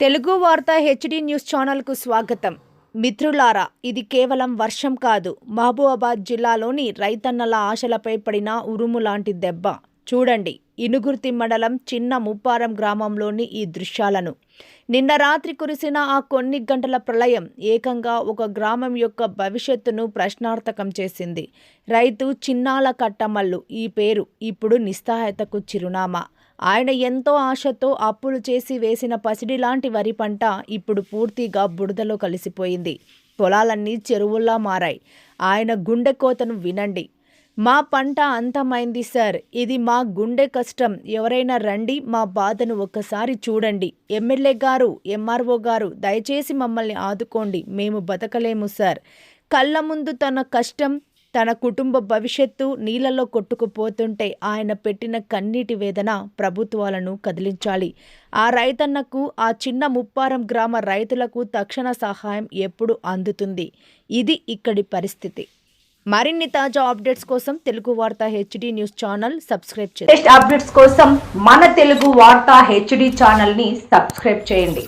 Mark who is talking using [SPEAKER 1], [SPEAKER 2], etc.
[SPEAKER 1] తెలుగు వార్త HD news ఛానల్కు స్వాగతం. మిత్రులారా ఇది కేవలం వర్షం కాదు. మహబూబాబాద్ జిల్లాలోని రైతన్నల ఆశలపై పడిన ఉరుము లాంటి దెబ్బ. చూడండి ఇనుగుర్తి మండలం చిన్న ముప్పారం గ్రామంలోని ఈ దృశ్యాలను. నిన్న రాత్రి కురిసిన ఆ కొన్ని గంటల ప్రళయం ఏకంగా ఒక గ్రామం యొక్క భవిష్యత్తును ప్రశ్నార్థకం చేసింది. రైతు చిన్నాల కట్టమల్లు ఈ పేరు ఇప్పుడు నిస్సహాయతకు చిరునామా. ఆయన ఎంతో ఆశతో అప్పులు చేసి వేసిన పసిడి లాంటి వరి పంట ఇప్పుడు పూర్తిగా బురదలో కలిసిపోయింది. పొలాలన్నీ చెరువుల్లా మారాయి. ఆయన గుండె కోతను వినండి. మా పంట అంతమైంది సార్. ఇది మా గుండె కష్టం. ఎవరైనా రండి మా బాధను ఒక్కసారి చూడండి. ఎమ్మెల్యే గారు ఎంఆర్ఓ గారు దయచేసి మమ్మల్ని ఆదుకోండి. మేము బతకలేము సార్. కళ్ళ ముందు తన కష్టం తన కుటుంబ భవిష్యత్తు నీళ్ళలో కొట్టుకుపోతుంటే ఆయన పెట్టిన కన్నీటి వేదన ప్రభుత్వాలను కదిలించాలి. ఆ రైతన్నకు ఆ చిన్న ముప్పారం గ్రామ రైతులకు తక్షణ సహాయం ఎప్పుడు అందుతుంది. ఇది ఇక్కడి పరిస్థితి. మరిన్ని తాజా అప్డేట్స్ కోసం తెలుగు వార్త హెచ్డి న్యూస్ ఛానల్ సబ్స్క్రైబ్ చేయండి.
[SPEAKER 2] అప్డేట్స్ కోసం మన తెలుగు వార్త హెచ్డి ఛానల్ని సబ్స్క్రైబ్ చేయండి.